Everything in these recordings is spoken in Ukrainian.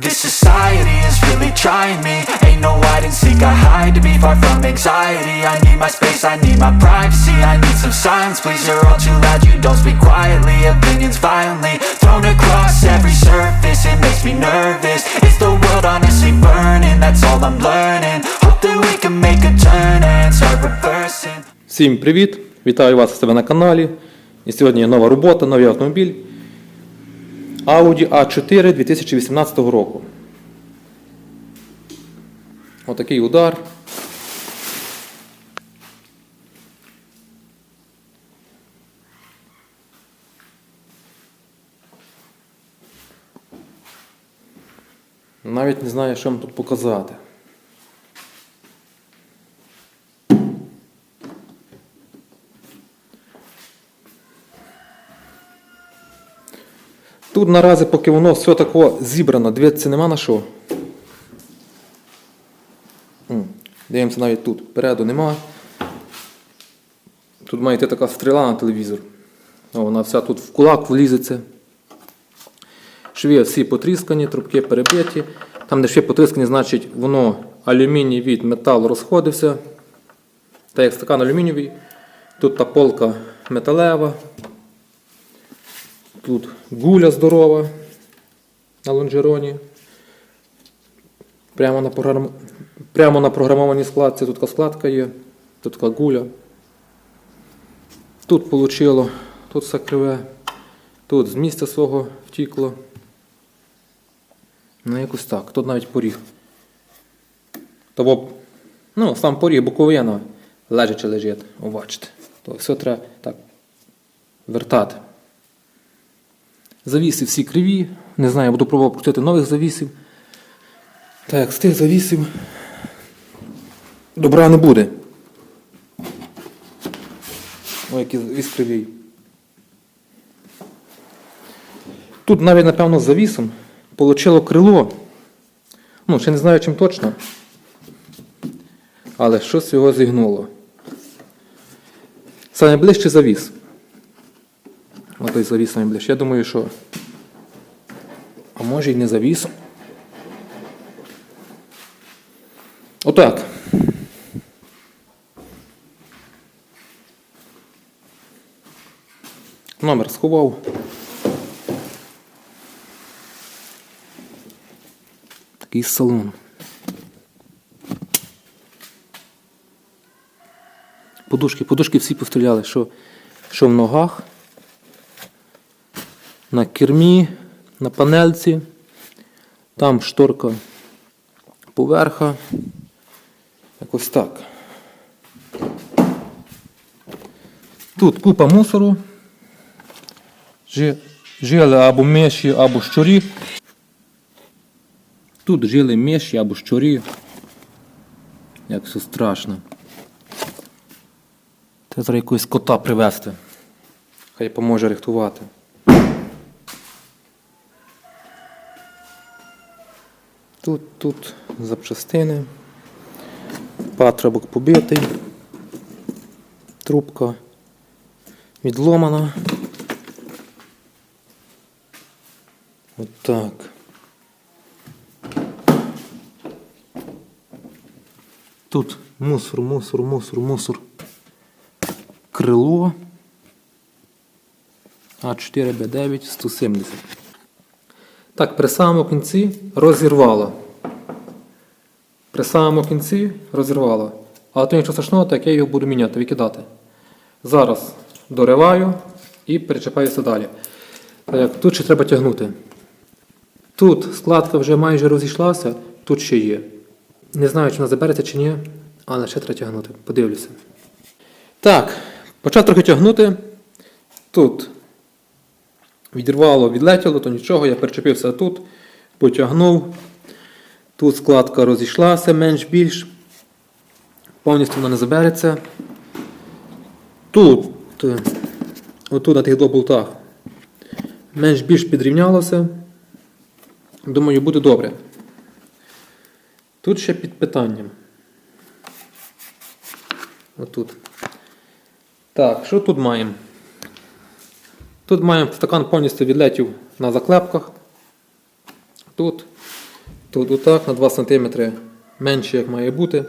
this society is really trying me Ain't no hide and seek, I hide to be far from anxiety I need my space, I need my privacy I need some silence, please, you're all too loud You don't speak quietly, opinions violently Thrown across every surface, it makes me nervous Is the world honestly burning? That's all I'm learning Hope that we can make a turn and start reversing Всім привіт! Вітаю вас у себе на каналі. І сьогодні є нова робота, новий автомобіль. Audi A4 2018 року. Отакий удар. Навіть не знаю, що вам тут показати. Тут наразі, поки воно все тако зібрано, дивитися нема на що. Дивимося навіть тут. Переду нема. Тут має йти така стріла на телевізор. Вона вся тут в кулак влізеться. Шві всі потріскані, трубки перебиті. Там, де шві потріскані, значить воно алюміній від металу розходився. Та як стакан алюмінієвий. Тут та полка металева. Тут гуля здорова на лонжероні. Прямо на, програм... Прямо на програмованій складці тут складка є, тут гуля. Тут получило, тут все криве, тут з місця свого втікло. Ну, якось так. Тут навіть поріг. Того, ну, сам поріг боковина лежачи лежить, бачите. То все треба так вертати. Завіси всі криві. Не знаю, я буду пробувати крутити нових завісів. Так, з тих завісів добра не буде. Ой, який завіс кривий. Тут навіть, напевно, з завісом получило крило. Ну, ще не знаю чим точно. Але щось його зігнуло. Саме ближче завіс. Отой завіс найближче. Я думаю, що. А може й не завіс. Отак. Номер сховав. Такий салон. Подушки, подушки всі постріляли, що, що в ногах на кермі, на панельці, там шторка поверха. Якось так. Тут купа мусору. Жили або миші, або щурі. Тут жили миші або щурі. Як все страшно. Треба якогось кота привезти. Хай поможе рихтувати. Тут, тут запчастини. Патрубок побитий. Трубка відломана. Отак. Тут мусор, мусор, мусор, мусор. Крило. А4Б9 170. Так, при самому кінці розірвало. При самому кінці розірвало. Але то нічого страшного, так я його буду міняти, викидати. Зараз дориваю і перечіпаюся далі. Так, тут ще треба тягнути. Тут складка вже майже розійшлася, тут ще є. Не знаю, чи вона забереться чи ні, але ще треба тягнути. Подивлюся. Так, почав трохи тягнути. Тут відірвало, відлетіло, то нічого, я перечепився тут, потягнув. Тут складка розійшлася менш-більш. Повністю вона не забереться. Тут, отут на тих двох болтах, менш-більш підрівнялося. Думаю, буде добре. Тут ще під питанням. Отут. Так, що тут маємо? Тут маємо стакан повністю відлетів на заклепках. Тут, тут отак, на 2 см менше, як має бути.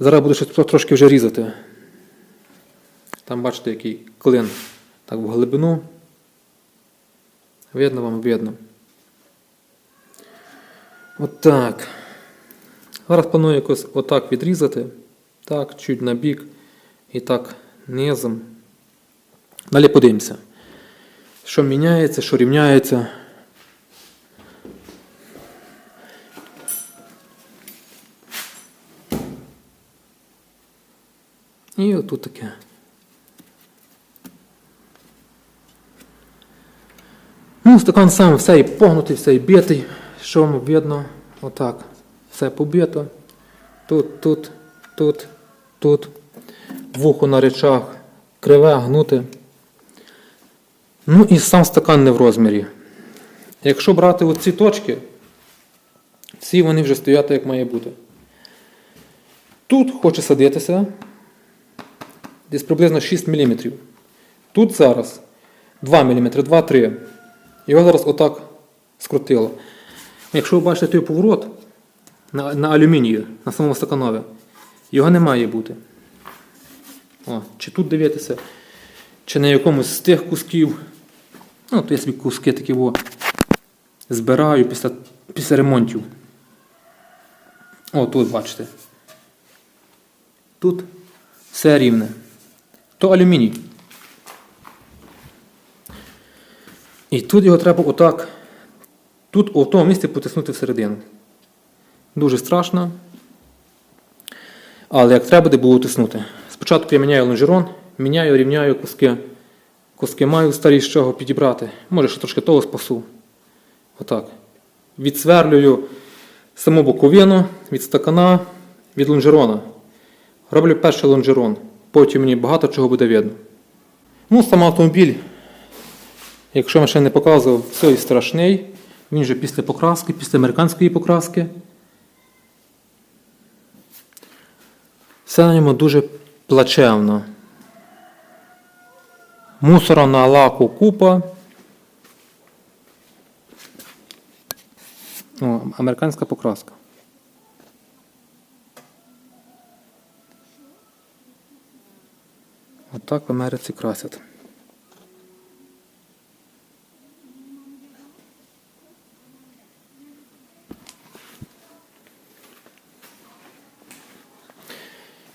Зараз буду щось трошки вже різати. Там бачите, який клин так в глибину. Видно вам, видно. Отак. Зараз планую якось отак відрізати. Так, чуть на бік і так низом. Далі подивимося. Що міняється, що рівняється. І отут таке. Ну, стакан сам все і погнутий, все і битий. Що вам видно? Отак. Все побито. Тут, тут, тут, тут. Вухо на речах. Криве, гнуте. Ну і сам стакан не в розмірі. Якщо брати оці точки, всі вони вже стоять як має бути. Тут хоче садитися десь приблизно 6 мм. Тут зараз 2 мм, 2-3. Його зараз отак скрутило. Якщо ви бачите той поворот на, на алюмінію, на самому стаканові, його не має бути. О, чи тут дивитися, чи на якомусь з тих кусків. Ну, то я собі куски такі о, збираю після, після ремонтів. О, тут бачите. Тут все рівне. То алюміній. І тут його треба отак, тут у тому місці потиснути всередину. Дуже страшно. Але як треба, де було тиснути. Спочатку я міняю лонжерон, міняю, рівняю куски. Куски маю старі з чого підібрати. Може, ще трошки того спасу. Отак. Відсверлюю саму боковину від стакана, від лонжерона. Роблю перший лонжерон. Потім мені багато чого буде видно. Ну, сам автомобіль, якщо я ще не показував, і страшний. Він вже після покраски, після американської покраски. Все на ньому дуже плачевно. Мусора на лаку купа. О, американська покраска. Отак в Америці красять.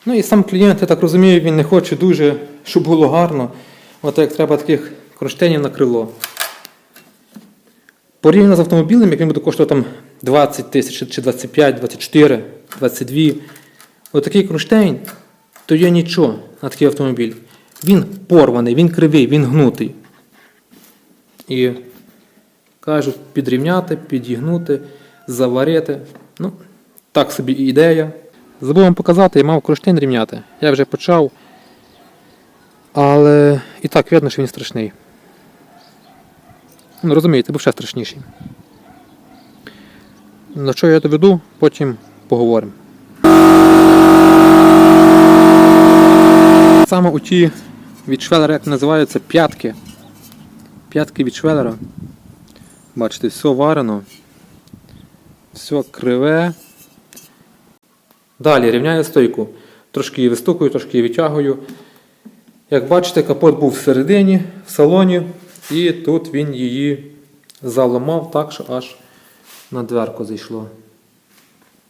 Ну і сам клієнт, я так розумію, він не хоче дуже, щоб було гарно. От як треба таких кронштейнів на крило. Порівняно з автомобілем, як він буде коштувати там 20 тисяч, чи 25, 24, 22. Отакий кронштейн, то є нічого на такий автомобіль. Він порваний, він кривий, він гнутий. І кажуть, підрівняти, підігнути, заварити. Ну, так собі і ідея. Забув вам показати, я мав кронштейн рівняти. Я вже почав. Але і так видно, що він страшний. Ну, розумієте, був ще страшніший. На що я доведу, потім поговоримо. Саме у ті від швелера, як називаються, п'ятки. П'ятки від швелера. Бачите, все варено, все криве. Далі рівняю стойку. Трошки її вистукую, трошки її витягую. Як бачите, капот був всередині, в салоні, і тут він її заламав так, що аж на дверку зайшло.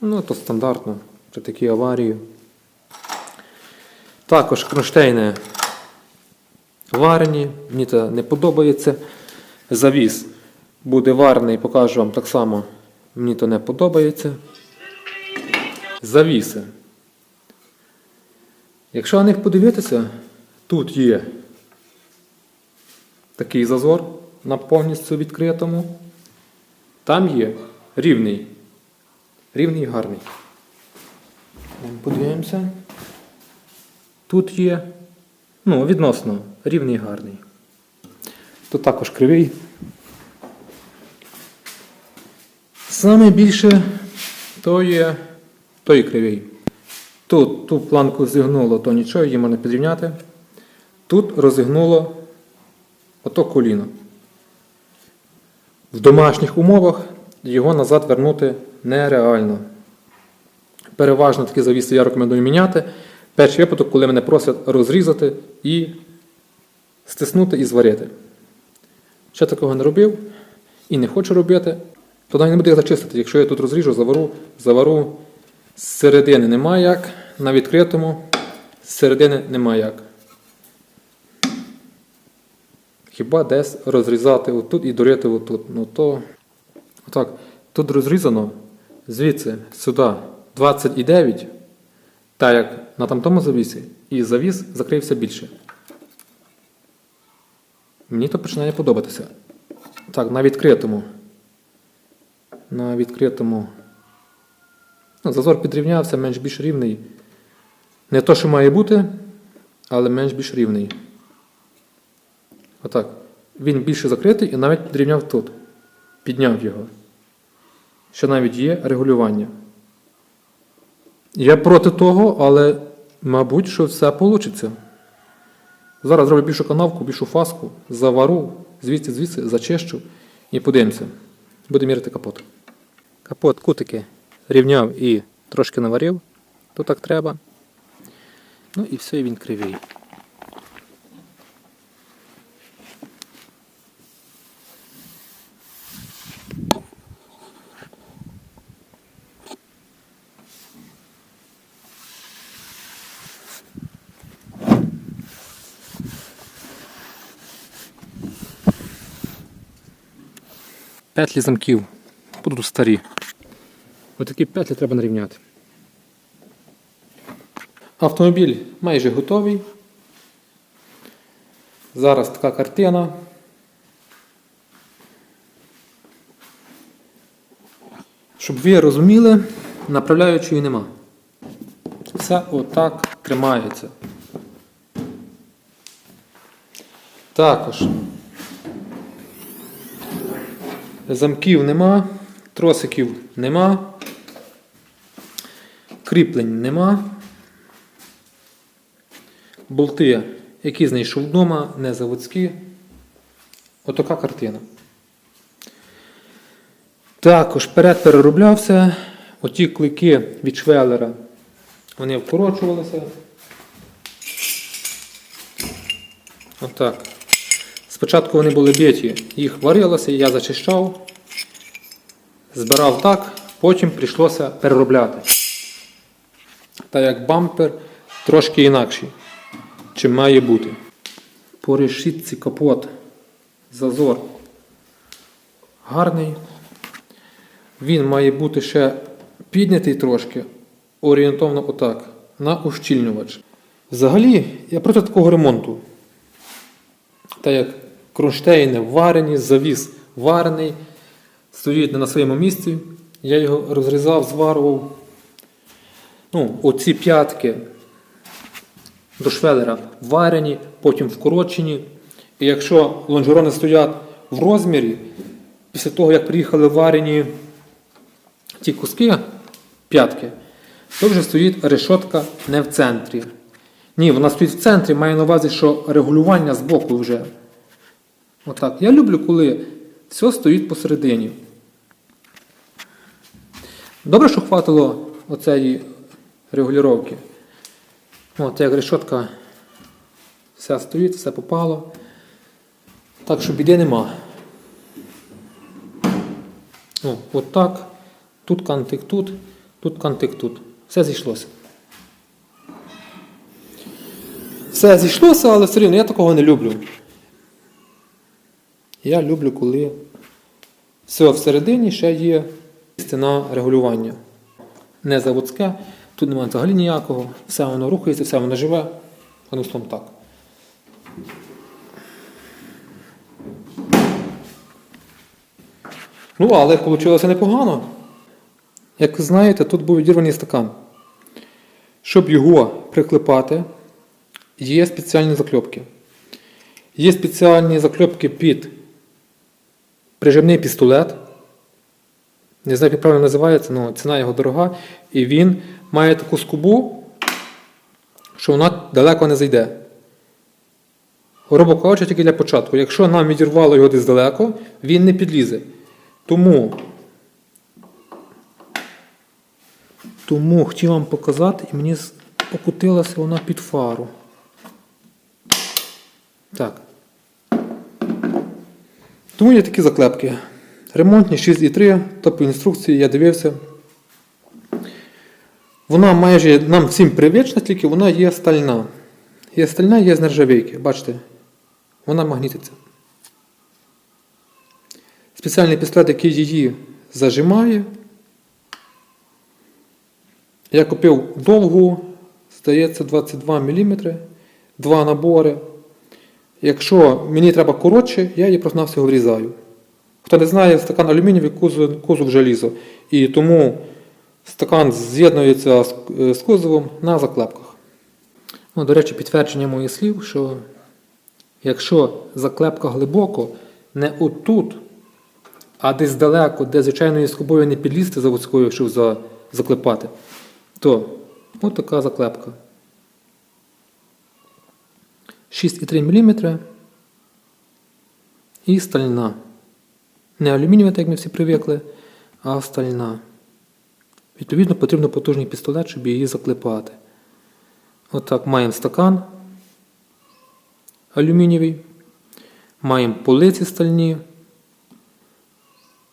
Ну, то стандартно при такій аварії. Також кронштейни варені, мені це не подобається. Завіс буде варений, покажу вам так само. Мені то не подобається. Завіси. Якщо на них подивитися, тут є такий зазор на повністю відкритому. Там є рівний. Рівний і гарний. Подивимося. Тут є, ну, відносно, рівний і гарний. Тут також кривий. Саме більше то є той кривий. Тут ту планку зігнуло, то нічого, її можна підрівняти. Тут розігнуло ото коліно. В домашніх умовах його назад вернути нереально. Переважно такі завіси я рекомендую міняти. Перший випадок, коли мене просять розрізати і стиснути і зварити. Ще такого не робив і не хочу робити, то навіть не буде зачистити. Якщо я тут розріжу, завару, завару з середини нема як, на відкритому з середини нема як. Хіба десь розрізати отут і дурити отут. Ну то отак, тут розрізано звідси сюди 29, так як на тамтому завісі, і завіс закрився більше. Мені то починає подобатися. Так, на відкритому. На відкритому. Ну, зазор підрівнявся, менш більш рівний. Не то, що має бути, але менш більш рівний. Отак. Він більше закритий і навіть підрівняв тут. Підняв його. Що навіть є регулювання. Я проти того, але, мабуть, що все вийде. Зараз зроблю більшу канавку, більшу фаску, завару, звідси, звідси, зачищу і подивимося. Будемо міряти капот. Капот кутики рівняв і трошки наварив, то так треба. Ну і все, і він кривий. Петлі замків будуть старі. Ось такі петлі треба нарівняти. Автомобіль майже готовий. Зараз така картина. Щоб ви розуміли, направляючої нема. Все отак тримається. Також замків нема, тросиків нема, кріплень нема. Болти, які знайшов вдома, не заводські. Отака картина. Також перед перероблявся. Оті клики від швелера, вони вкорочувалися. Отак. Спочатку вони були биті, їх варилося, я зачищав, збирав так, потім прийшлося переробляти. Так як бампер трошки інакший, чим має бути. По решітці капот, зазор гарний. Він має бути ще піднятий трошки, орієнтовно отак, на ущільнювач. Взагалі, я проти такого ремонту. Так як кронштейни варені, завіс варений, стоїть не на своєму місці. Я його розрізав, зварував. Ну, оці п'ятки до швелера варені, потім вкорочені. І якщо лонжерони стоять в розмірі, після того, як приїхали варені ті куски, п'ятки, то вже стоїть решотка не в центрі. Ні, вона стоїть в центрі, має на увазі, що регулювання з боку вже. Отак. Я люблю, коли все стоїть посередині. Добре, що хватило оцеї регулювання. От, як решетка вся стоїть, все попало. Так що біди нема. О, от так. Тут кантик тут, тут кантик тут. Все зійшлося. все зійшлося, але все рівно я такого не люблю. Я люблю, коли все всередині ще є місце на регулювання. Не заводське, тут немає взагалі ніякого, все воно рухається, все воно живе. Одним словом так. Ну, але вийшло непогано. Як ви знаєте, тут був відірваний стакан. Щоб його приклепати, є спеціальні закльопки. Є спеціальні закльопки під прижимний пістолет. Не знаю, як правильно називається, але ціна його дорога. І він має таку скобу, що вона далеко не зайде. Грубо кажучи, тільки для початку. Якщо нам відірвало його десь далеко, він не підлізе. Тому, тому хотів вам показати, і мені покутилася вона під фару. Так. Тому є такі заклепки. Ремонтні 6,3, то по інструкції я дивився. Вона майже нам всім привична, тільки вона є стальна. Є стальна, є з нержавійки. Бачите, вона магнітиться. Спеціальний пістолет, який її зажимає. Я купив довгу, здається, 22 мм, два набори. Якщо мені треба коротше, я її просто на всього врізаю. Хто не знає, стакан алюмінієвий, кузов, кузов желізо. І тому стакан з'єднується з, е, з кузовом на заклепках. Ну, до речі, підтвердження моїх слів, що якщо заклепка глибоко, не отут, а десь далеко, де звичайною скобою не підлізти заводською, щоб за, заклепати, то от така заклепка. 6,3 мм і стальна. Не алюмінієва, як ми всі привикли, а стальна. Відповідно, потрібно потужний пістолет, щоб її заклепати. Отак маємо стакан алюмінієвий, маємо полиці стальні,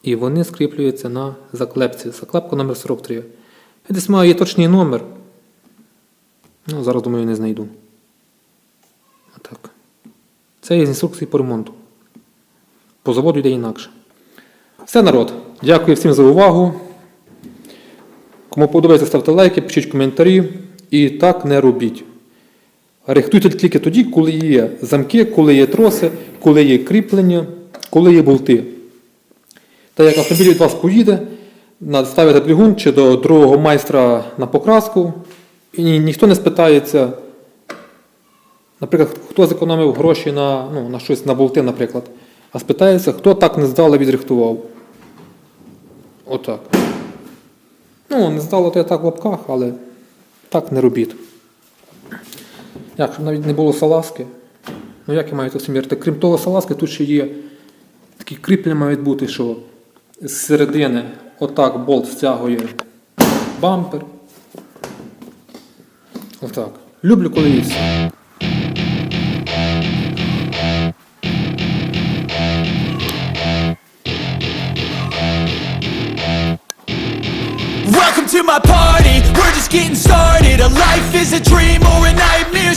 і вони скріплюються на заклепці. Заклепка номер 43. Я десь маю є точний номер. Ну, зараз, думаю, не знайду. Це є з інструкції по ремонту. По заводу йде інакше. Все, народ. Дякую всім за увагу. Кому подобається, ставте лайки, пишіть коментарі. І так не робіть. Рихтуйте тільки тоді, коли є замки, коли є троси, коли є кріплення, коли є болти. Та як автомобіль від вас поїде, ставите двигун чи до другого майстра на покраску, і ні- ніхто не спитається, наприклад, хто зекономив гроші на, ну, на щось на болти, наприклад, а спитається, хто так не здало відрихтував. Отак. Ну, не здало то я так в лапках, але так не робіть. Як, щоб навіть не було салазки. Ну як я маю це мірити? Крім того салазки, тут ще є такі кріплення мають бути, що з середини отак болт стягує бампер. Отак. Люблю, коли my party, we're just getting started. A life is a dream or a nightmare